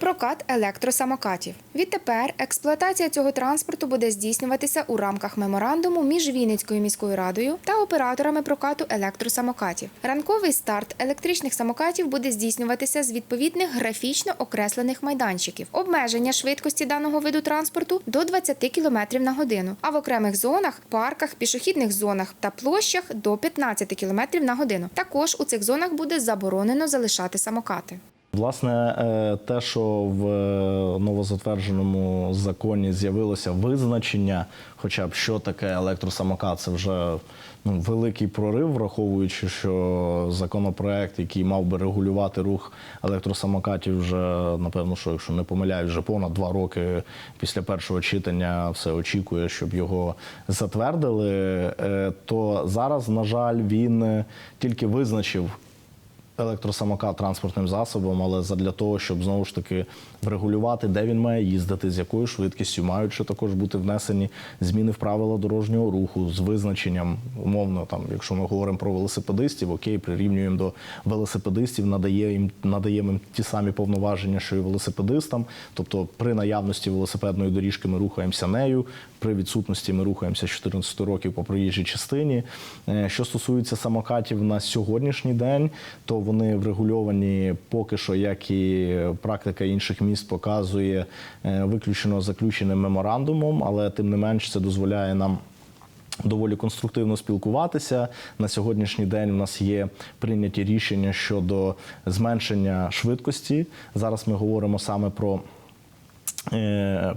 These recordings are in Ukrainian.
Прокат електросамокатів. Відтепер експлуатація цього транспорту буде здійснюватися у рамках меморандуму між Вінницькою міською радою та операторами прокату електросамокатів. Ранковий старт електричних самокатів буде здійснюватися з відповідних графічно окреслених майданчиків. Обмеження швидкості даного виду транспорту до 20 км на годину, а в окремих зонах, парках, пішохідних зонах та площах до 15 км на годину. Також у цих зонах буде заборонено залишати самокати. Власне, е, те, що в е, новозатвердженому законі з'явилося визначення, хоча б що таке електросамокат, це вже ну, великий прорив, враховуючи, що законопроект, який мав би регулювати рух електросамокатів, вже напевно, що якщо не помиляюсь, вже понад два роки після першого читання все очікує, щоб його затвердили. Е, То зараз, на жаль, він тільки визначив електросамокат транспортним засобом, але задля того, щоб знову ж таки врегулювати, де він має їздити, з якою швидкістю, маючи також бути внесені зміни в правила дорожнього руху з визначенням, умовно, там, якщо ми говоримо про велосипедистів, окей, прирівнюємо до велосипедистів, надає їм надаємо їм ті самі повноваження, що і велосипедистам. Тобто, при наявності велосипедної доріжки ми рухаємося нею, при відсутності ми рухаємося з 14 років по проїжджій частині. Е, Що стосується самокатів на сьогоднішній день, то вони врегульовані поки що, як і практика інших міст показує, виключно виключено заключеним меморандумом, але тим не менш це дозволяє нам. Доволі конструктивно спілкуватися на сьогоднішній день. У нас є прийняті рішення щодо зменшення швидкості. Зараз ми говоримо саме про е,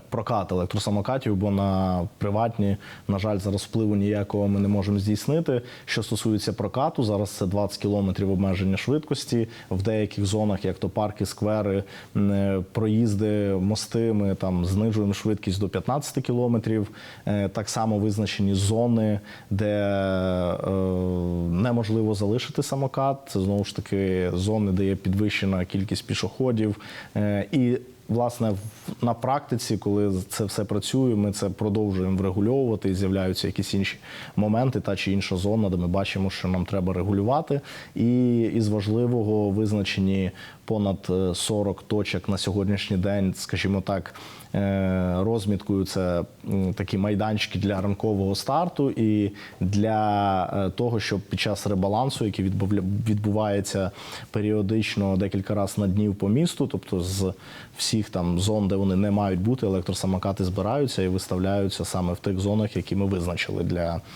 прокат електросамокатів, бо на приватні, на жаль, зараз впливу ніякого ми не можемо здійснити. Що стосується прокату, зараз це 20 кілометрів обмеження швидкості. В деяких зонах, як то парки, сквери, е, проїзди, мости, ми там знижуємо швидкість до 15 кілометрів. Е, Так само визначені зони, де е, неможливо залишити самокат. Це знову ж таки зони, де є підвищена кількість пішоходів. Е, І Власне, на практиці, коли це все працює, ми це продовжуємо врегульовувати і з'являються якісь інші моменти, та чи інша зона, де ми бачимо, що нам треба регулювати. І із важливого визначені понад е, 40 точок на сьогоднішній день, скажімо так, е, розміткою це такі майданчики для ранкового старту і для е, того, щоб під час ребалансу, який відбувається періодично декілька разів на днів по місту, тобто з всіх там зон, де вони не мають бути, електросамокати збираються і виставляються саме в тих зонах, які ми визначили для